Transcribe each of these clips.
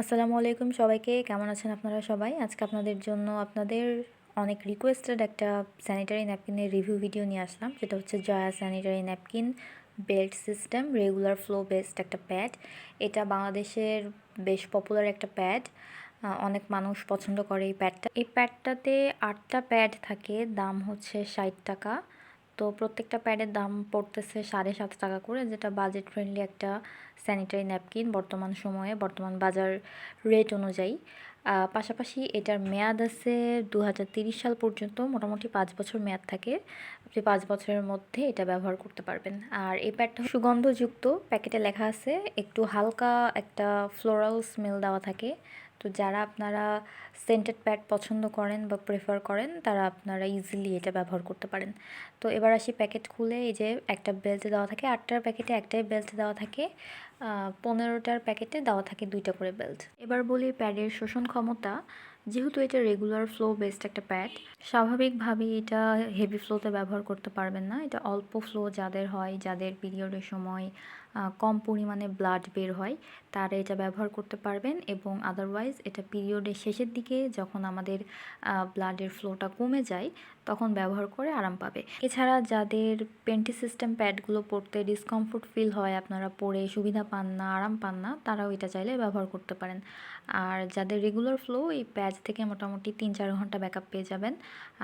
আসসালামু আলাইকুম সবাইকে। কেমন আছেন আপনারা সবাই? আজকে আপনাদের জন্য আপনাদের অনেক রিকোয়েস্টেড একটা স্যানিটারি ন্যাপকিনের রিভিউ ভিডিও নিয়ে আসলাম। যেটা হচ্ছে Jaya sanitary napkin belt system regular flow based একটা প্যাড এটা বাংলাদেশের বেশ পপুলার একটা প্যাড অনেক মানুষ পছন্দ করে এই প্যাডটা এই প্যাডটাতে আটটা প্যাড থাকে। দাম হচ্ছে ষাট টাকা। তো প্রত্যেকটা প্যাডের দাম পড়তেছে সাড়ে সাত টাকা করে, যেটা বাজেট ফ্রেন্ডলি একটা স্যানিটারি ন্যাপকিন বর্তমান সময়ে, বর্তমান বাজার রেট অনুযায়ী। পাশাপাশি এটার মেয়াদ আছে দু সাল পর্যন্ত, মোটামুটি পাঁচ বছর মেয়াদ থাকে। আপনি পাঁচ বছরের মধ্যে এটা ব্যবহার করতে পারবেন। আর এই প্যাডটা সুগন্ধযুক্ত, প্যাকেটে লেখা আছে, একটু হালকা একটা ফ্লোরাল স্মেল দেওয়া থাকে। তো যারা আপনারা সেন্টেড প্যাড পছন্দ করেন বা প্রেফার করেন, তারা আপনারা ইজিলি এটা ব্যবহার করতে পারেন। তো এবার আসি প্যাকেট খুলে, এই যে একটা বেল্ট দেওয়া থাকে, আটটার প্যাকেটে একটাই বেল্ট দেওয়া থাকে। পনেরোটার প্যাকেটে দেওয়া থাকে দুইটা করে বেল্ট এবার বলি প্যাডের শোষণ ক্ষমতা। যেহেতু এটা রেগুলার ফ্লো বেসড একটা প্যাড স্বাভাবিকভাবেই এটা হেভি ফ্লোতে ব্যবহার করতে পারবেন না। এটা অল্প ফ্লো যাদের হয়, যাদের পিরিয়ডের সময় কম পরিমাণে ব্লাড বের হয়, তারা এটা ব্যবহার করতে পারবেন এবং আদারওয়াইজ এটা পিরিয়ডের শেষের দিকে যখন আমাদের ব্লাডের ফ্লোটা কমে যায়, তখন ব্যবহার করে আরাম পাবে। এছাড়া যাদের পেন্টি সিস্টেম প্যাডগুলো পরতে ডিসকমফোর্ট ফিল হয়, আপনারা পরে সুবিধা পান না আরাম পান না তারাও এটা চাইলে ব্যবহার করতে পারেন। আর যাদের রেগুলার ফ্লো এই প্যাচ থেকে মোটামুটি তিন চার ঘণ্টা ব্যাকআপ পেয়ে যাবেন।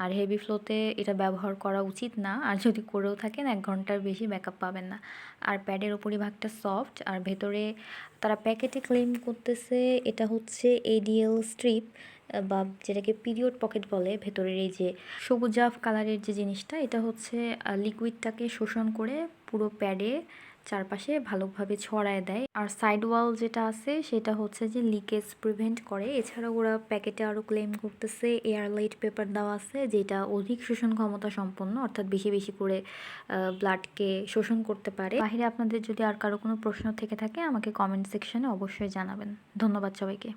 আর হেভি ফ্লোতে এটা ব্যবহার করা উচিত না। আর যদি করেও থাকেন, এক ঘণ্টার বেশি ব্যাকআপ পাবেন না। আর প্যাডের ওপরই ভাগটা সফট আর ভেতরে তারা প্যাকেটে ক্লেম করতেছে, এটা হচ্ছে এডিএল স্ট্রিপ বা যেটাকে পিরিয়ড পকেট বলে। ভেতরের এই যে সবুজাভ কালারের যে জিনিসটা, এটা হচ্ছে লিকুইডটাকে শোষণ করে পুরো প্যাডে চারপাশে ভালোভাবে ছড়ায় দেয়। আর সাইড ওয়াল যেটা আছে, সেটা হচ্ছে যে লিকেজ প্রিভেন্ট করে। এছাড়া ওরা প্যাকেটে আরও ক্লেম করতেছে এয়ারলাইট পেপার দেওয়া আছে, যেটা অধিক শোষণ ক্ষমতা সম্পন্ন, অর্থাৎ বেশি বেশি করে ব্লাডকে শোষণ করতে পারে। বাহিরে আপনাদের যদি আর কারও কোনো প্রশ্ন থেকে থাকে, আমাকে কমেন্ট সেকশনে অবশ্যই জানাবেন। ধন্যবাদ সবাইকে।